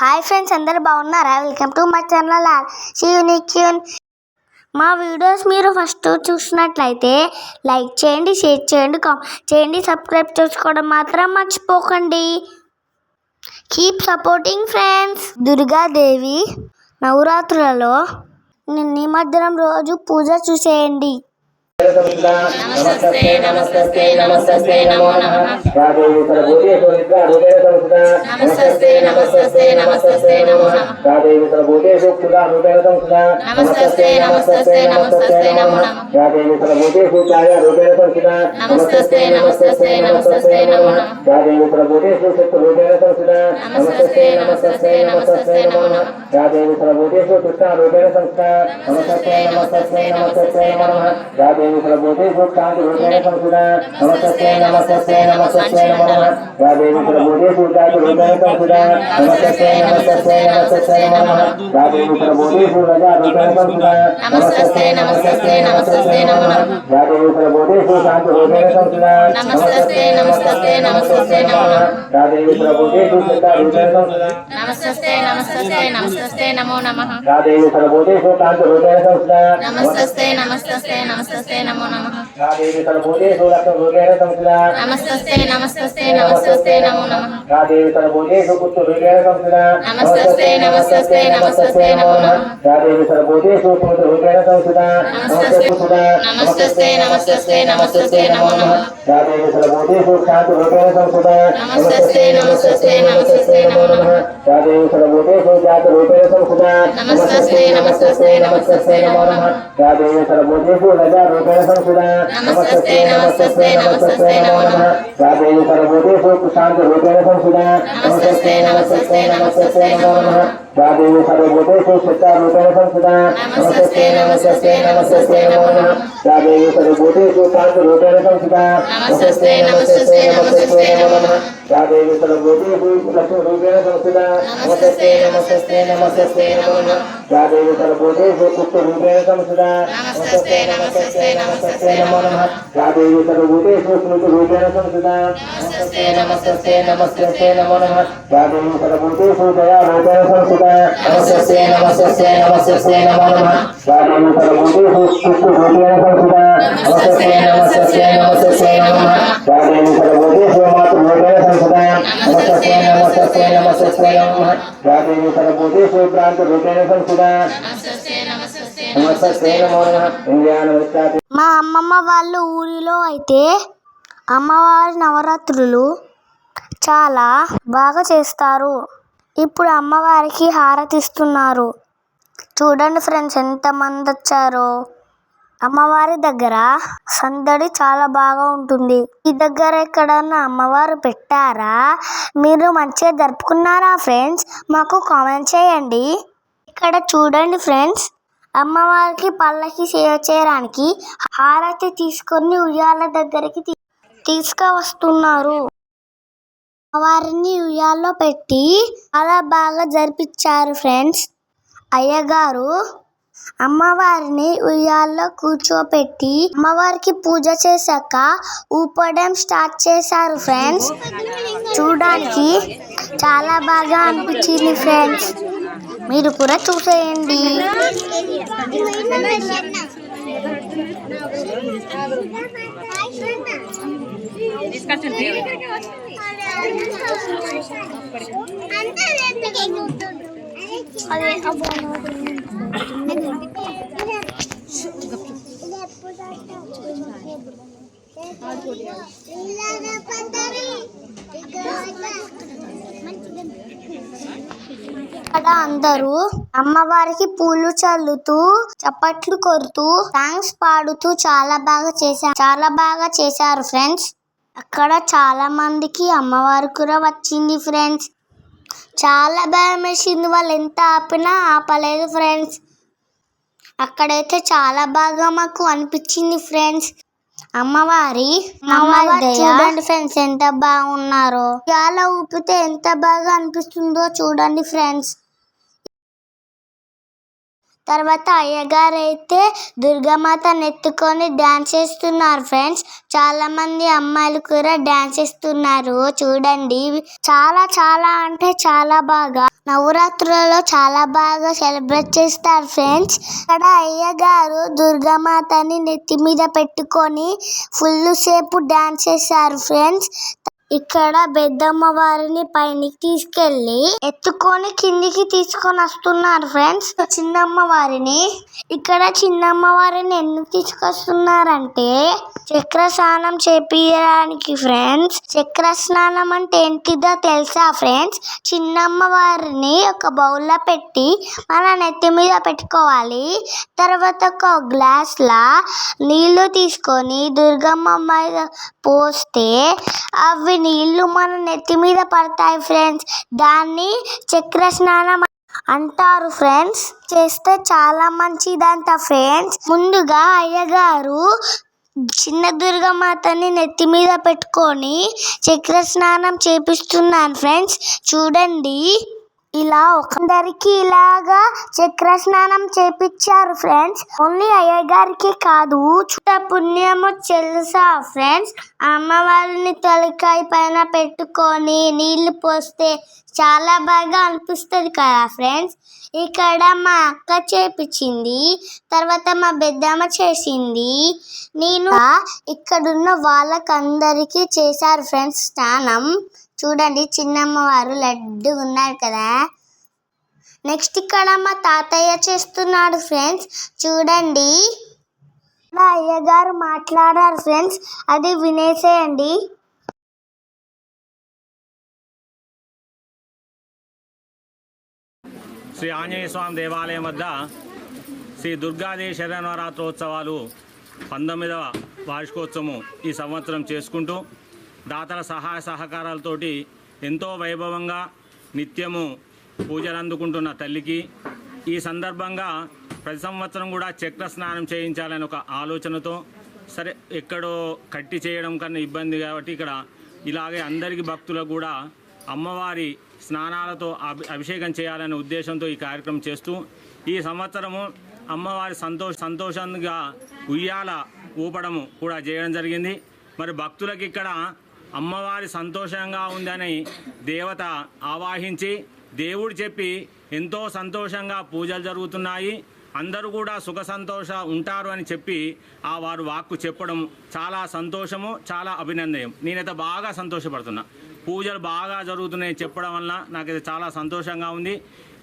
Hi friends అందరు బాగున్నారా? Welcome to my channel యూనిక్యూన్ మా వీడియోస్ మీరు ఫస్ట్ చూసినట్లయితే లైక్ చేయండి షేర్ చేయండి కామెంట్ చేయండి సబ్స్క్రైబ్ చేసుకోవడం మాత్రం మర్చిపోకండి. కీప్ సపోర్టింగ్ ఫ్రెండ్స్ దుర్గాదేవి నవరాత్రులలో నిమజ్జనం రోజు పూజ చూసేయండి. నమస్తే నమస్తే నమస్తే నమో నమః రాదేవి సర్వభూతేషు నిద్రా రూపేణ నమస్తే నమస్తే నమస్తే నమో నమః రాదేవి సర్వభూతేషు క్షుదా రూపేణ సంస్థితా నమస్తే నమస్తే నమస్తే నమో నమః రాదేవి సర్వభూతేషు ఛాయా రూపేణ నమస్తే నమస్తే నమస్తే నమో నమః రాదేవి సర్వభూతేషు శక్తి నమస్తే నమస్తే నమస్తే నమో నమః రాదేవి సర్వభూతేషు కృష్ణ నమస్తే నమస్తే నమస్తే నమో నమః రాదేవి సర్వభూతేషు కాంతి రూపేణ సంస్థితా నమస్తే నమస్తే నమస్తే నమో రాదేవి సర్వభూతేషు కాంతి రూపేణ సంస్థితా నమస్తే నమస్తే నమస్తే నమో రాదేవి సర్వభూతేషు రజా రూపేణ సంస్థితా నమస్తే నమస్తే నమస్తే నమో రాదేవి నమో నమో నమః నమస్తే నమస్తే నమస్తే నమో నమః. రాదేవి సర్వభూతేషు లక్ష్మ రూపేణ నమస్తే నమస్తే నమస్తే నమో నమ. రాదేవి నమస్తే నమస్తే నమస్తే నమో నమ. నమస్తే నమస్తే నమస్తే నమస్తే నమో నమ. రాదేవి సర్వభూతేషు శాంతి రూపేణ సంస్థితా నమస్తే నమస్తే నమస్తే నమో నమః. రాదేవి సర్వభూతేషు జాతి రూపేణ సంస్థితా నమస్తే నమస్తే నమస్తే నమో నమః. రాదేవి సర్వభూతేషు రజా రూపేణ సంస్థితా నమస్తే నమస్తే నమస్తే నమో నమః. నమస్తే సర్వభూతేషు శాంతి రూపేణ సంస్థితా నమస్తే నమస్తే నమస్తే నమో నమః. రాదేవి సర్వభూతేషు చిత్తా రూపేణ సంస్థితా. నమస్తే నమస్తే నమస్తే నమో నమః రాదేవి సర్వభూతేషు శాంతి రూపేణ సంస్థితా నమస్తే నమస్తే నమస్తే దేవి నమః లక్ష్మీ రూపేణ సంస్థిత నమస్తే నమస్తే నమస్తే నమో నమః రాదేవి సర్వభూతేషు పుష్ట రూపేణ సంస్థిత నమస్తే నమస్తే నమస్తే నమో నమః రాదేవి సర్వభూతేషు స్మృతి రూపేణ సంస్థిత నమస్తే నమస్తే నమస్తే నమో నమః రాదేవి సర్వభూతేషు దయా రూపేణ సంస్థిత నమస్తే నమస్తే నమస్తే నమో నమః రాదేవి సర్వభూతేషు పుష్ట రూపేణ సంస్థిత నమస్తే నమస్తే నమస్తే నమో నమః రాదేవి సర్వభూతేషు రూపేణ సంస్థితా నమస్తే నమో నమః. మా అమ్మమ్మ వాళ్ళ ఊరిలో అయితే అమ్మవారి నవరాత్రులు చాలా బాగా చేస్తారు. ఇప్పుడు అమ్మవారికి హారతిస్తున్నారు. చూడండి ఫ్రెండ్స్ ఎంతమంది వచ్చారో. అమ్మవారి దగ్గర సందడి చాలా బాగా ఉంటుంది. ఈ దగ్గర ఎక్కడన్నా అమ్మవారు పెట్టారా? మీరు మంచిగా జరుపుకున్నారా ఫ్రెండ్స్? మాకు కామెంట్ చేయండి. ఇక్కడ చూడండి ఫ్రెండ్స్ అమ్మవారికి పల్లకి సేవ చేయడానికి హారతి తీసుకొని ఉయ్యాల దగ్గరికి తీసుకువస్తున్నారు. అమ్మవారిని ఉయ్యాల్లో పెట్టి చాలా బాగా జరిపించారు ఫ్రెండ్స్. అయ్యగారు అమ్మవారిని ఉయ్యాల్లో కూర్చోపెట్టి అమ్మవారికి పూజ చేశాక ఊపడం స్టార్ట్ చేశారు ఫ్రెండ్స్. చూడడానికి చాలా బాగా అనిపించింది ఫ్రెండ్స్. మీరు కూడా చూసేయండి. ఇక్కడ అందరూ అమ్మవారికి పూలు చల్లుతూ చప్పట్లు కొడుతూ థ్యాంక్స్ పాడుతూ చాలా బాగా చేశారు. చాలా బాగా చేశారు ఫ్రెండ్స్. అక్కడ చాలా మందికి అమ్మవారు కూడా వచ్చింది ఫ్రెండ్స్. చాలా భయం వేసింది వాళ్ళు ఎంత ఆపినా ఆపలేదు ఫ్రెండ్స్. అక్కడైతే చాలా బాగా మాకు అనిపించింది ఫ్రెండ్స్. అమ్మవారి అమ్మవారి చూడండి ఫ్రెండ్స్ ఎంత బాగున్నారో. చాలా ఊపితే ఎంత బాగా అనిపిస్తుందో చూడండి ఫ్రెండ్స్. తర్వాత అయ్యగారు అయితే దుర్గామాతను ఎత్తుకొని డాన్స్ చేస్తున్నారు ఫ్రెండ్స్. చాలా మంది అమ్మాయిలు కూడా డాన్స్ చేస్తున్నారు. చూడండి. చాలా చాలా అంటే చాలా బాగా. నవరాత్రులలో చాలా బాగా సెలబ్రేట్ చేస్తారు ఫ్రెండ్స్. ఇక్కడ అయ్యగారు దుర్గామాతని నెత్తి మీద పెట్టుకొని ఫుల్ సేపు డాన్స్ చేశారు ఫ్రెండ్స్. ఇక్కడ పెద్దమ్మ వారిని పైకి తీసుకెళ్ళి ఎత్తుకొని కిందికి తీసుకొని వస్తున్నారు ఫ్రెండ్స్. చిన్నమ్మ వారిని. ఇక్కడ చిన్నమ్మ వారిని ఎందుకు తీసుకొస్తున్నారంటే చక్ర స్నానం చేపించడానికి ఫ్రెండ్స్. చక్ర స్నానం అంటే ఏంటిదో తెలుసా ఫ్రెండ్స్? చిన్నమ్మ వారిని ఒక బౌల్లో పెట్టి మన నెత్తి మీద పెట్టుకోవాలి. తర్వాత ఒక గ్లాస్ లా నీళ్ళు తీసుకొని దుర్గమ్మ మీద పోస్తే అవి నీళ్ళు మన నెత్తి మీద పడతాయి ఫ్రెండ్స్ దాన్ని చక్ర స్నానం అంటారు ఫ్రెండ్స్ చేస్తే చాలా మంచిదంట ఫ్రెండ్స్ ముందుగా అయ్యగారు చిన్న దుర్గమాతని నెత్తి మీద పెట్టుకొని చక్ర స్నానం చేపిస్తున్నాను ఫ్రెండ్స్ చూడండి. ఇలా ఒకరికి ఇలాగా చక్ర స్నానం చేపించారు ఫ్రెండ్స్. ఓన్లీ అయ్యగారికి కాదు చుట్ట పుణ్యము తెలుసా ఫ్రెండ్స్. అమ్మవారిని తలకాయ పైన పెట్టుకొని నీళ్ళు పోస్తే చాలా బాగా అనిపిస్తుంది కదా ఫ్రెండ్స్. ఇక్కడ మా అక్క చేపించింది తర్వాత మా పెద్దమ్మ చేసింది. నేను ఇక్కడున్న వాళ్ళకందరికీ చేశారు ఫ్రెండ్స్ స్నానం. చూడండి చిన్నమ్మ వారు లడ్డు ఉన్నారు కదా. నెక్స్ట్ ఇక్కడ మా తాతయ్య చేస్తున్నాడు ఫ్రెండ్స్. చూడండి. మా అయ్యగారు మాట్లాడారు ఫ్రెండ్స్. అది వినేసేయండి. శ్రీ ఆంజనేయ స్వామి దేవాలయం వద్ద శ్రీ దుర్గాదేవి శరణవరాత్రోత్సవాలు పంతొమ్మిదవ వార్షికోత్సవం ఈ సంవత్సరం చేసుకుంటూ దాతల సహాయ సహకారాలతోటి ఎంతో వైభవంగా నిత్యము పూజలు అందుకుంటున్న తల్లికి ఈ సందర్భంగా ప్రతి సంవత్సరం కూడా చక్ర స్నానం చేయించాలని ఒక ఆలోచనతో సరే ఎక్కడో కట్టి చేయడం కన్నా ఇబ్బంది కాబట్టి ఇక్కడ ఇలాగే అందరికీ భక్తులకు కూడా అమ్మవారి స్నానాలతో అభి అభిషేకం చేయాలనే ఉద్దేశంతో ఈ కార్యక్రమం చేస్తూ ఈ సంవత్సరము అమ్మవారి సంతోష సంతోషంగా ఉయ్యాల ఊపడము కూడా చేయడం జరిగింది. మరి భక్తులకు ఇక్కడ అమ్మవారి సంతోషంగా ఉందని దేవత ఆవాహించి దేవుడు చెప్పి ఎంతో సంతోషంగా పూజలు జరుగుతున్నాయి. అందరూ కూడా సుఖ సంతోష ఉంటారు అని చెప్పి ఆ వారు వాక్కు చెప్పడం చాలా సంతోషము చాలా అభినందనం నేనైతే బాగా సంతోషపడుతున్నా. పూజలు బాగా జరుగుతున్నాయి చెప్పడం వలన నాకైతే చాలా సంతోషంగా ఉంది.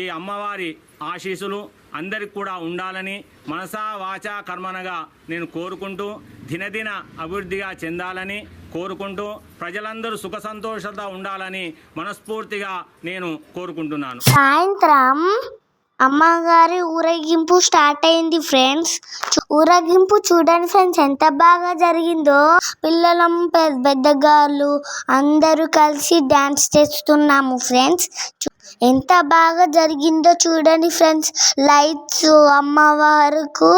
ఈ అమ్మవారి ఆశీస్సులు అందరికి కూడా ఉండాలని మనసా వాచా కర్మనగా నేను కోరుకుంటూ దినదిన అభివృద్ధిగా చెందాలని కోరుకుంటూ ప్రజలందరూ సుఖ సంతోషత ఉండాలని మనస్ఫూర్తిగా నేను కోరుకుంటున్నాను. సాయంత్రం అమ్మగారి ఊరేగింపు స్టార్ట్ అయింది ఫ్రెండ్స్. ఊరేగింపు చూడండి ఫ్రెండ్స్ ఎంత బాగా జరిగిందో. పిల్లలం పెద్దగాళ్ళు అందరూ కలిసి డ్యాన్స్ చేస్తున్నాము ఫ్రెండ్స్. ఎంత బాగా జరిగిందో చూడండి ఫ్రెండ్స్. లైట్స్ అమ్మవారుకు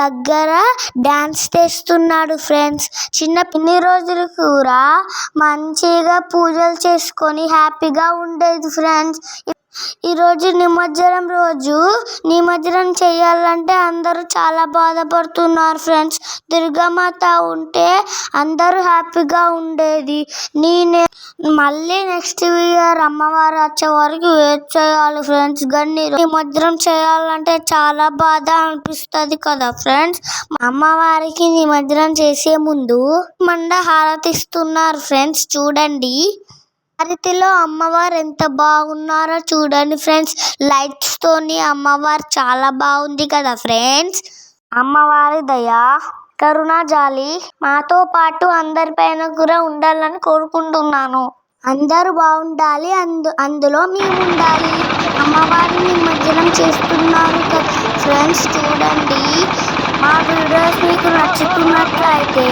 దగ్గర డాన్స్ చేస్తున్నాడు ఫ్రెండ్స్. చిన్న పిన్ని రోజులు కూడా మంచిగా పూజలు చేసుకొని హ్యాపీగా ఉండేది ఫ్రెండ్స్. ఈరోజు నిమజ్జనం రోజు. నిమజ్జనం చేయాలంటే అందరూ చాలా బాధపడుతున్నారు ఫ్రెండ్స్. దుర్గామాత ఉంటే అందరూ హ్యాపీగా ఉండేది. నేనే మళ్ళీ నెక్స్ట్ ఇయర్ అమ్మవారు వచ్చే వరకు వెయిట్ చేయాలి ఫ్రెండ్స్. కానీ నిమజ్జనం చేయాలంటే చాలా బాధ అనిపిస్తుంది కదా ఫ్రెండ్స్. అమ్మవారికి నిమజ్జనం చేసే ముందు మండ హారతిస్తున్నారు ఫ్రెండ్స్. చూడండి. హారతిలో అమ్మవారు ఎంత బాగున్నారో చూడండి ఫ్రెండ్స్. లైట్స్ తోని అమ్మవారు చాలా బాగుంది కదా ఫ్రెండ్స్. అమ్మవారి దయా కరుణ జాలి మాతో పాటు అందరిపైన కూడా ఉండాలని కోరుకుంటున్నాను. అందరూ బాగుండాలి అందు అందులో మేము ఉండాలి. అమ్మవారిని నిమజ్జనం చేస్తున్నారు ఫ్రెండ్స్. చూడండి మా వీడియోస్ మీకు నచ్చుతున్నట్లయితే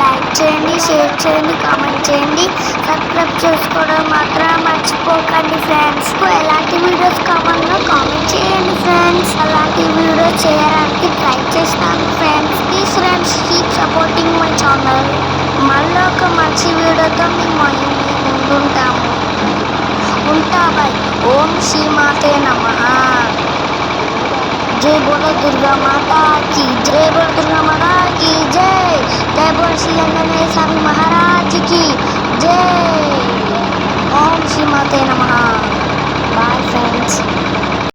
లైక్ చేయండి షేర్ చేయండి కామెంట్ చేయండి. సబ్స్క్రైబ్ చేసుకోవడం మాత్రం మర్చిపోకండి ఫ్రెండ్స్. ఎలాంటి వీడియోస్ కావాలో కామెంట్ చేయండి ఫ్రెండ్స్. అలాంటి వీడియోస్ చేయడానికి ట్రై చేస్తాను friends. Please friends keep supporting my channel మళ్ళీ ఒక మంచి వీడియోతో మేము ముందుంటాము ఉంటా ఓం శ్రీ మాతే నమ. జై బోల దుర్గా మాతా కి. జై దుర్గా మాతా. की जय। जयपुर श्री अंजनेय स्वामी महाराज की जय। ओम श्री माते नमः। Bye friends.